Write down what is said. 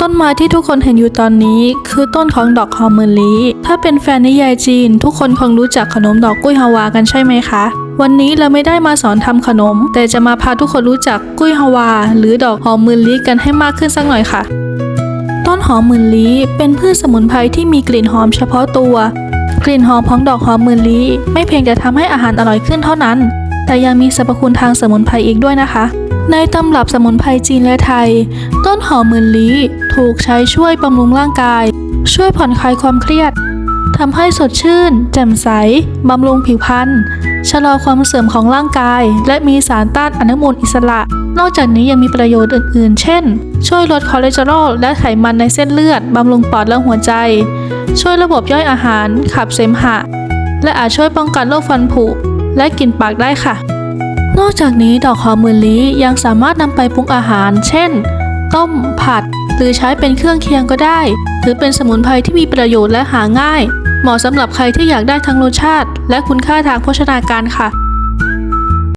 ต้นไม้ที่ทุกคนเห็นอยู่ตอนนี้คือต้นของดอกฮอร์เมนลีถ้าเป็นแฟนนิยายจีน ทุกคนคงรู้จักขนมดอกกุ้ยฮาวากันใช่ไหมคะ วันนี้เราไม่ได้มาสอนทำขนม แต่จะมาพาทุกคนรู้จักกุ้ยฮาวา หรือดอกฮอร์เมนลีกันให้มากขึ้นสักหน่อยค่ะ ต้นหอมมืนลีเป็นพืชสมุนไพรที่มีกลิ่นหอมเฉพาะตัว กลิ่นหอมของดอกหอมมืนลีไม่เพียงแต่ทำให้อาหารอร่อยขึ้นเท่านั้น แต่ยังมีสรรพคุณทางสมุนไพรอีกด้วยนะคะ ในตำรับสมุนไพรจีนและไทย ต้นหอมหมื่นลี้ถูกใช้ช่วยบำรุงร่างกาย ช่วยผ่อนคลายความเครียดทำให้สดชื่น แจ่มใส บำรุงผิวพรรณชะลอความเสื่อมของร่างกาย และมีสารต้านอนุมูลอิสระ นอกจากนี้ยังมีประโยชน์อื่น ๆ เช่น ช่วยลดคอเลสเตอรอลและไขมันในเส้นเลือด บำรุงปอดและหัวใจ ช่วยระบบย่อยอาหาร ขับเสมหะ และอาจช่วยป้องกันโรคฟันผุและกลิ่นปากได้ค่ะ นอกจากนี้ดอกหอมหมื่นลี้ยังสามารถนำไปปรุงอาหาร เช่น ต้ม ผัด หรือใช้เป็นเครื่องเคียงก็ได้หรือเป็นสมุนไพรที่มีประโยชน์และหาง่าย เหมาะสำหรับใครที่อยากได้ทั้งรสชาติ และคุณค่าทางโภชนาการค่ะ